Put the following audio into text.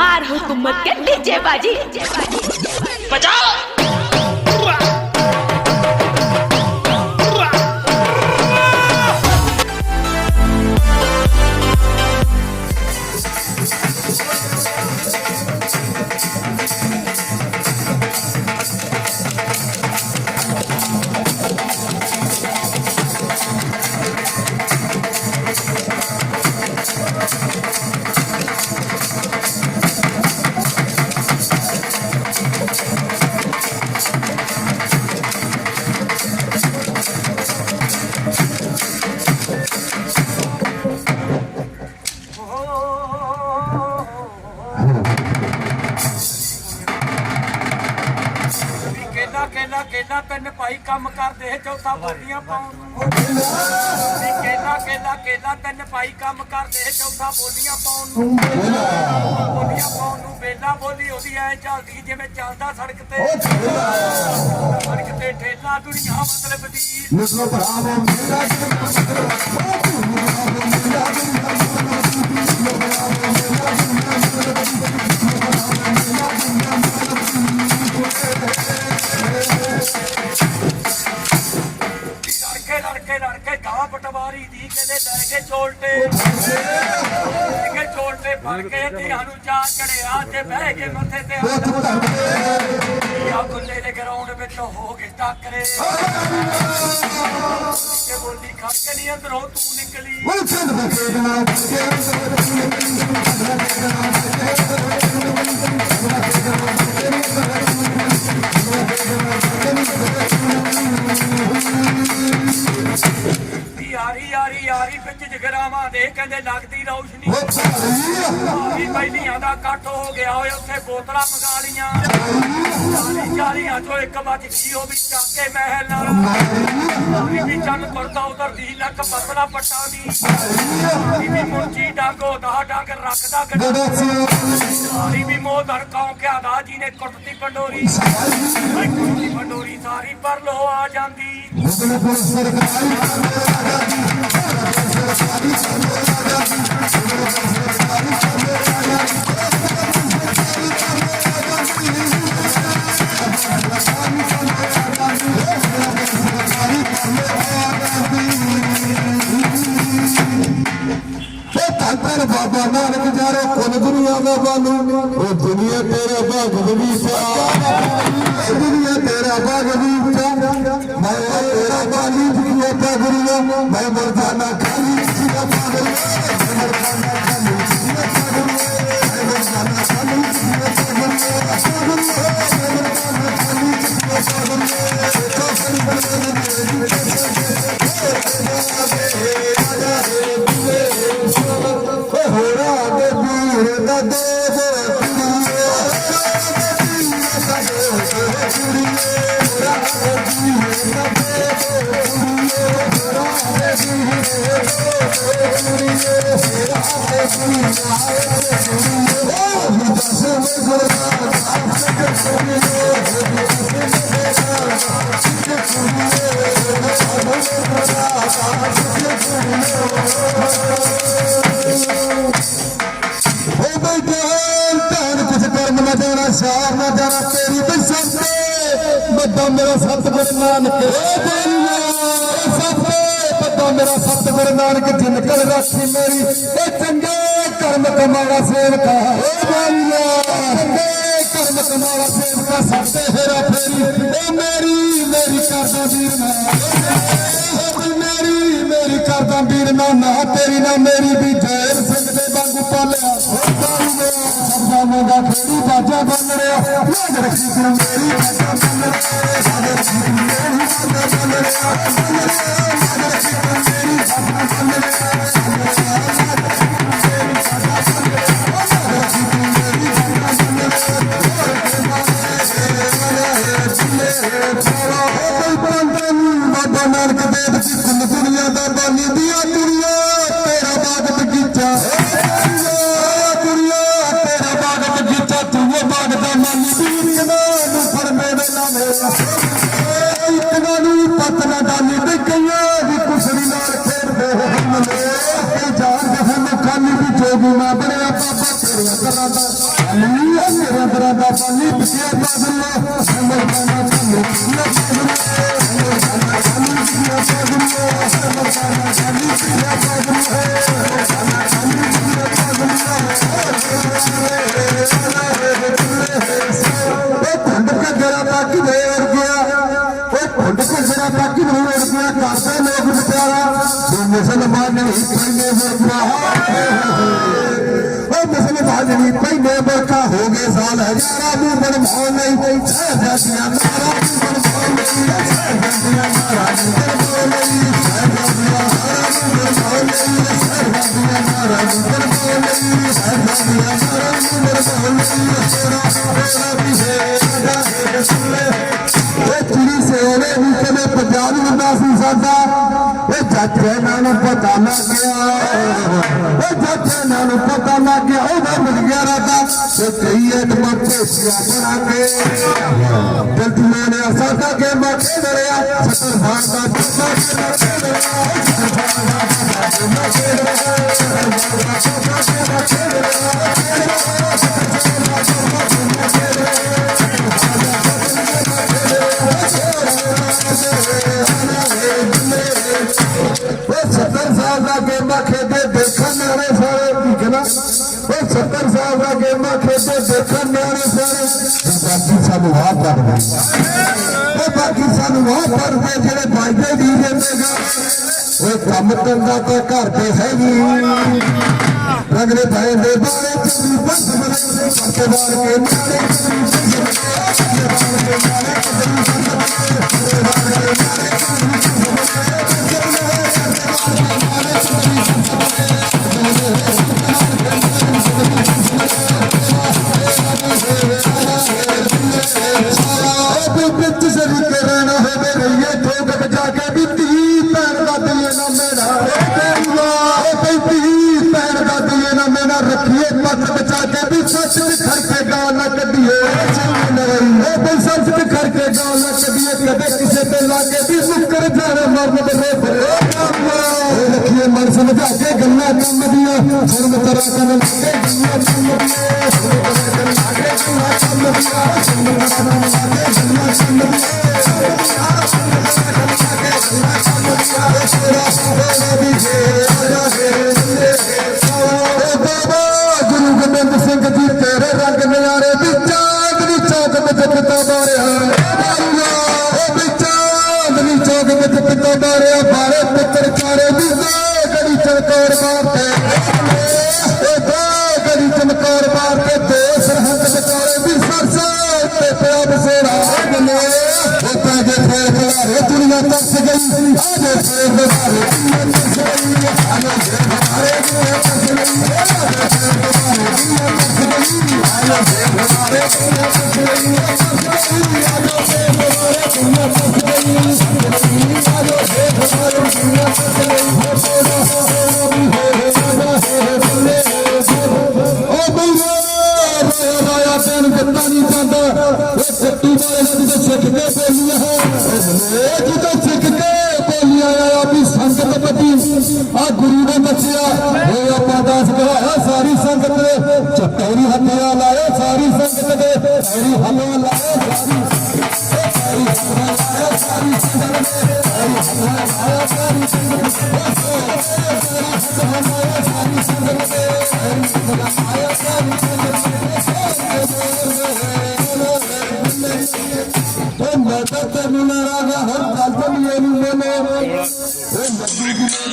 मार हुकूमत के डीजे बाजी बचाओ ਕੰਮ ਕਰਦੇ ਚੌਥਾ ਬੋਲੀਆਂ ਪਾਉਣ ਨੂੰ। ਵੀ ਕੇਲਾ ਕੇਲਾ ਕੇਲਾ ਤਿੰਨ ਭਾਈ ਕੰਮ ਕਰਦੇ ਚੌਥਾ ਬੋਲੀਆਂ ਪਾਉਣ ਨੂੰ। ਬੋਲੀਆਂ ਪਾਉਣ ਨੂੰ ਬੇਲਾ ਬੋਲੀ ਉਹਦੀ ਐ ਚੱਲਦੀ ਜਿਵੇਂ ਚੱਲਦਾ ਸੜਕ ਤੇ। ਸੜਕ ਤੇ ਠੇਲਾ ਦੁਨੀਆ ਮਤਲਬ ਦੀ। ਨਿਕਲੋ ਭਰਾਵੋ ਮੇਰਾ ਲੜਕੇ ਨੂੰ ਚਾਹ ਚੜਿਆ ਤੇ ਬਹਿ ਕੇ ਮੱਥੇ ਤੇ ਹੱਥ ਆ ਗੁੱਲੇ ਦੇ ਗਰਾਊਂਡ ਵਿੱਚ ਹੋ ਕੇ ਟੱਕਰੇ ਕਿ ਬੋਲੀ ਖੜ ਕੇ ਨਹੀਂ ਅੰਦਰੋਂ ਤੂੰ ਨਿਕਲੀ ਮੁਲਚਨ ਦੇ ਖੇਡਣਾ ਕੇ ਯਾਰੀ ਲੱਗਦੀ ਰੌਸ਼ਨੀ। ਵੀ ਪਹਿਲੀਆਂ ਦਾ ਇਕੱਠ ਹੋ ਗਿਆ ਓਏ ਉੱਥੇ ਬੋਤਲਾਂ ਮੰਗਾ ਲੀਆਂ ਚਾਲੀ ਚਾਲੀਆਂ ਚੋਂ ਇੱਕ ਵੱਜ ਗਈ ਉਹ ਵੀ ਚੱਕ ਮਹਿਲ ਨਾਲ। ਵੀ ਵੀ ਚੰਨ ਕਰਦਾ ਉਧਰ ਦੀ ਲੱਕ ਪਤਲਾ ਪੱਟਾ ਦੀ। ਵੀ ਵੀ ਮੁੰਚੀ ਡਾਂਗੋ ਦਾ ਡਾਂਗ ਰੱਖਦਾ ਗੱਡਾ। ਵੀ ਮੋਹ ਧਰ ਕੌਂ ਕਿਆ ਦਾ ਜੀ ਨੇ ਕੁੱਟਤੀ ਪੰਡੋਰੀ ਕੁੱਟਤੀ ਪੰਡੋਰੀ ਸਾਰੀ ਪਰ ਲੋ ਆ ਜਾਂਦੀ। ਸਰਕਾਰੀ ਬਾਬਾ ਨਾਨਕ ਜਾਰੇ ਕੁਲ ਦੁਨੀਆ ਦਾ ਬਾਨੂ ਉਹ ਦੁਨੀਆ ਤੇਰੇ ਭਗਤ ਵੀ ਦੁਨੀਆ ਤੇਰਾ ਭਗਤ ਵੀ ਮੈਂ ਤੇਰਾ ਬਾਨੀ ਦੁਨੀਆ ਦਾ ਗੁਰੂ ਮੈਂ ਮਰ ਸ਼ਾਰ ਨਾ ਜਾਣਾ, ਤੇਰੀ ਬਸੰਤੇ ਬੱਦਾ ਮੇਰਾ ਸਤਿਗੁਰ ਨਾਨਕ। ਏ ਬੋਲਿਆ ਸਤਿ। ਬੱਦਾ ਮੇਰਾ ਸਤਿਗੁਰ ਨਾਨਕ, ਜਿਨ ਕਰ ਰੱਖੀ ਮੇਰੀ। ਏ ਚੰਗੇ ਕਰਮ ਕਮਾਵਾ ਸੇਵਕਾ। ਏ ਬੋਲਿਆ ਚੰਗੇ ਕਰਮ ਕਮਾਵਾ ਸੇਵਕਾ, ਸੱਤੇ ਫੇਰਾ ਫੇਰੀ। ਏ ਮੇਰੀ ਮੇਰੀ ਕਰਦਾ ਵੀਰ ਨਾ ਮੇਰੀ ਵੀਰ ਨਾ ਨਾ ਤੇਰੀ ਨਾ ਮੇਰੀ ਵੀ ਜੈਲ ਸਿੰਘ ਦੇ ਵਾਂਗੂ ਪਾਲਿਆ। ਸਭਾ ਮੰਗਾ ਖੇੜੀ ਬਾਜਾ ਬਣ ਰਿਆ ਲਾਗ ਰੱਖੀ ਗੁਰੂ ਮੇਰੀ ਹਨ ਨੇ ਪਾਲੀ ਆ ਮੇਰਾ ਬਰਾਦਾ ਪਾਲੀ ਮੁਸਲਮਾਨ ਨਹੀਂ ਪਹਿਨੇ ਬਰਕਾ ਹੋ ਗਏ ਸਾਲ ਹਜ਼ਾਰਾਂ ਨੂੰ ਬਣਵਾਉਣ ਨਹੀਂ ਪਈ ਨਾਰਾ ਨੂੰ ਬਣਵਾਉਣ ਨਹੀਂ ਛੇ ਨਾਰਾ ਨੂੰ ਬਣਵਾਉਣ ਨਹੀਂ ਛੇ ਨਾਰਾ ਨੂੰ ਬਣਵਾਉਣ ਨਹੀਂ ਛੇ ਨਾਰਾ ਨੂੰ ਬਣਵਾਉਣ ਨਹੀਂ ਛੇ ਨਾਰਾ ਨੂੰ ਬਣਵਾਉਣ ਨਹੀਂ ਤੇਰਾ ਤੇਰਾ ਵੀ ਸਾਡਾ ਹੈ ਸੁਲੇ ਇਹ ਕੁੜੀ ਸੋਨੇ ਵੀ ਕਦੇ ਪੰਜਾਬ ਹੁੰਦਾ ਸੀ ਸਾਡਾ? ਇਹ ਚਾਚੇ ਨਾਲ ਪਤਾ ਲੱਗਿਆ ਉਹ ਚਾਚੇ ਨਾਲ ਪਤਾ ਲੱਗਿਆ ਉਹਦਾ ਮਿਲ ਗਿਆ ਰਾਤਾ। ਤੇ ਕਈ ਇੱਕ ਬੱਚੇ ਸਿਆ ਬਣਾ ਕੇ ਗਲਤੀਆਂ ਨੇ ਸਾਡਾ ਕੇ ਮਾਖੇ ਦਰਿਆ ਸਤਰ ਭਾਗ ਦਾ ਚੁੱਪਾ ਕੇ ਮਾਖੇ ਦਰਿਆ ਦੇਖਣ ਨਿਆਣੇ ਸਾਰੇ ਬਾਕੀ ਸਾਨੂੰ ਆਹ ਕਰਦੇ ਉਹ ਬਾਕੀ ਸਾਨੂੰ ਆਹ ਪੜਦੇ ਜਿਹੜੇ ਬਾਈਦੇ ਦੀ ਜਾਂਦੇਗਾ ਉਹ ਕੰਮ ਕਰਦਾ ਤਾਂ ਘਰ ਤੇ ਹੈਗੀ ਨਹੀਂ ਰਗਲੇ ਭਾਈ ਦੇ ਬਾਰੇ ਚੰਗੀ ਬੰਦ ਬਣੇ ਪਰਤੇ ਕੇ ਨਾਲੇ ਚੰਗੀ ਬੰਦ ਉਹ ਵੀ ਸੱਚ ਖੜ ਕੇ ਗਾਲ ਨਾ ਕੱਢੀਏ। ਉਹ ਬਈ ਸੱਚ ਖੜ ਕੇ ਗਾਲ ਨਾ ਕੱਢੀਏ। ਕਦੇ ਕਿਸੇ ਤੇ ਲਾਗੇ ਵੀ ਮੁੱਕਰ ਜਾਣਾ ਮਰਨ ਬਰੇ ਫਿਰ ਰੱਖੀਏ ਮਨ ਸਮਝਾ ਕੇ ਗੱਲਾਂ ਕੰਮ ਦੀਆਂ। ਸ਼ਰਮ ਤਰਾ ਕਰਨ ਲੱਗੇ ਗੱਲਾਂ ਕੰਮ ਚਾਂਦਨੀ ਚੌਕ ਵਿੱਚ ਪਿਤਾ ਮਾਰਿਆ ਬਾਰੇ ਪੁੱਤਰ ਚਾਰੇ ਵੀ ਦੋ ਗੜੀ ਚਮਕੌਰ ਮਾਰਤੇ ਇਹ ਦੋ ਗੜੀ ਚਮਕੌਰ ਮਾਰ ਕੇ ਦੋ ਸਰਹੰਦ ਵਿਚਾਰੇ ਵੀ ਸਰਸਾ ਤੇ ਪਿਆ ਬਸੇਰਾ ਬਨੇ। ਉਹ ਤਾਂ ਜੇ ਫੇਰ ਖਿਲਾਰੇ ਦੁਨੀਆ ਤਰਸ ਗਈ ਆ ਜੇ ਫੇਰ ਦੁਬਾਰੇ ਉਹ ਵਾਲੇ ਨੇ ਸਿੱਖ ਕੇ ਬੋਲੀਆਂ ਇਹ ਜਦੋਂ ਸਿੱਖ ਕੇ ਬੋਲੀਆਂ ਆਇਆ ਵੀ ਸੰਗਤ ਬੱਤੀ ਆ ਗੁਰੂ ਨੇ ਦੱਸਿਆ ਇਹ ਆਪਾਂ ਦਾਸ ਕਰਾਇਆ ਸਾਰੀ ਸੰਗਤ ਦੇ ਚੱਟੇਰੀ ਹੱਥਿਆ ਲਾਇਆ ਸਾਰੀ ਸੰਗਤ ਦੇ ਸਾਰੀ ਹੱਥਾਂ ਲਾਇਆ Ben de bunlara kadar kaldım yerimden. Ben de